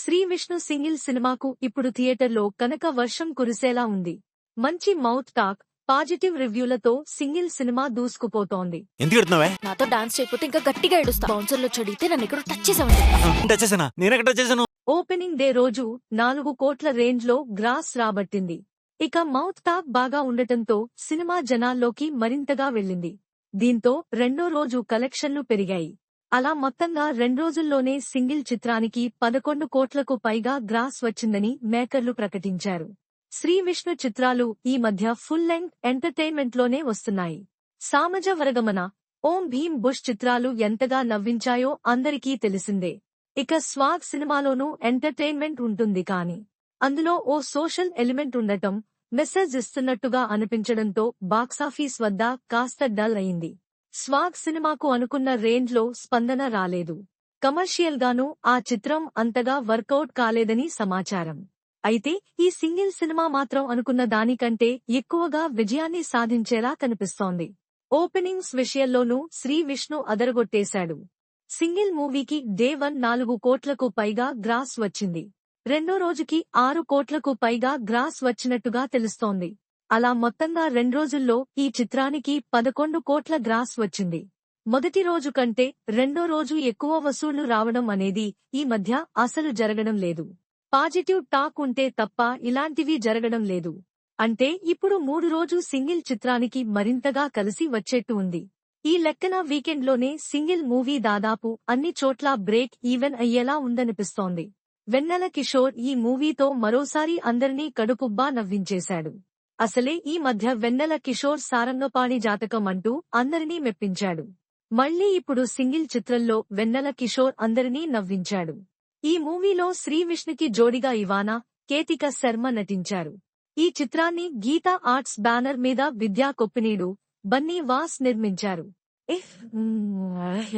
Shri Vishnu single సినిమాకు ఇప్పుడు థియేటర్లో కనక వర్షం కురిసేలా ఉంది. మంచి మౌత్ టాక్ పాజిటివ్ రివ్యూలతో సింగిల్ సినిమా దూసుకుపోతోంది. నాతో డాన్స్ చేయకపోతే ఇంకా గట్టిగా ఏడుస్తా. లో చడిగితే నన్ను ఇక్కడ టచ్ చేసానా ఓపెనింగ్ డే రోజు నాలుగు కోట్ల రేంజ్లో గ్రాస్ రాబట్టింది. ఇక మౌత్ టాక్ బాగా ఉండటంతో సినిమా జనాల్లోకి మరింతగా వెళ్ళింది. దీంతో రెండో రోజు కలెక్షన్లు పెరిగాయి. అలా మొత్తంగా రెండ్రోజుల్లోనే సింగిల్ చిత్రానికి పదకొండు కోట్లకు పైగా గ్రాస్ వచ్చిందని మేకర్లు ప్రకటించారు. శ్రీ విష్ణు చిత్రాలు ఈ మధ్య ఫుల్ లెంగ్త్ ఎంటర్టైన్మెంట్లోనే వస్తున్నాయి. సామజ వరగమన ఓం భీమ్ బుష్ చిత్రాలు ఎంతగా నవ్వించాయో అందరికీ తెలిసిందే. ఇక స్వాగ్ సినిమాలోనూ ఎంటర్టైన్మెంట్ ఉంటుంది కాని అందులో ఓ సోషల్ ఎలిమెంట్ ఉండటం మెసేజ్ ఇస్తున్నట్టుగా అనిపించడంతో బాక్సాఫీస్ వద్ద కాస్త డల్ అయింది. స్వాగ్ సినిమాకు అనుకున్న రేంజ్లో స్పందన రాలేదు. కమర్షియల్ గానూ ఆ చిత్రం అంతగా వర్కౌట్ కాలేదని సమాచారం. అయితే ఈ సింగిల్ సినిమా మాత్రం అనుకున్న దానికంటే ఎక్కువగా విజయాన్ని సాధించేలా కనిపిస్తోంది. ఓపెనింగ్స్ విషయంలోనూ శ్రీ విష్ణు అదరగొట్టేశాడు. సింగిల్ మూవీకి డే వన్ నాలుగు కోట్లకు పైగా గ్రాస్ వచ్చింది. రెండో రోజుకి ఆరు కోట్లకు పైగా గ్రాస్ వచ్చినట్టుగా తెలుస్తోంది. అలా మొత్తంగా రెండ్రోజుల్లో ఈ చిత్రానికి పదకొండు కోట్ల గ్రాస్ వచ్చింది. మొదటి రోజు కంటే రెండో రోజు ఎక్కువ వసూళ్ళు రావడం అనేది ఈ మధ్య అసలు జరగడం లేదు. పాజిటివ్ టాక్ ఉంటే తప్ప ఇలాంటివి జరగడం లేదు. అంటే ఇప్పుడు మూడు రోజు సింగిల్ చిత్రానికి మరింతగా కలిసి వచ్చేట్టు ఉంది. ఈ లెక్కన వీకెండ్లోనే సింగిల్ మూవీ దాదాపు అన్ని చోట్ల బ్రేక్ ఈవెన్ అయ్యేలా ఉందనిపిస్తోంది. వెన్నెల కిషోర్ ఈ మూవీతో మరోసారి అందరినీ కడుపుబ్బా నవ్వించేశాడు. అసలే ఈ మధ్య వెన్నెల కిషోర్ సారంగపాణి జాతకం అంటూ అందరినీ మెప్పించాడు. మళ్ళీ ఇప్పుడు సింగిల్ చిత్రంలో వెన్నెల కిషోర్ అందరినీ నవ్వించాడు. ఈ మూవీలో శ్రీ విష్ణుకి జోడిగా ఇవానా కేతిక శర్మ నటించారు. ఈ చిత్రాన్ని గీతా ఆర్ట్స్ బ్యానర్ మీద విద్యా కొప్పినీడు బన్నీ వాస్ నిర్మించారు.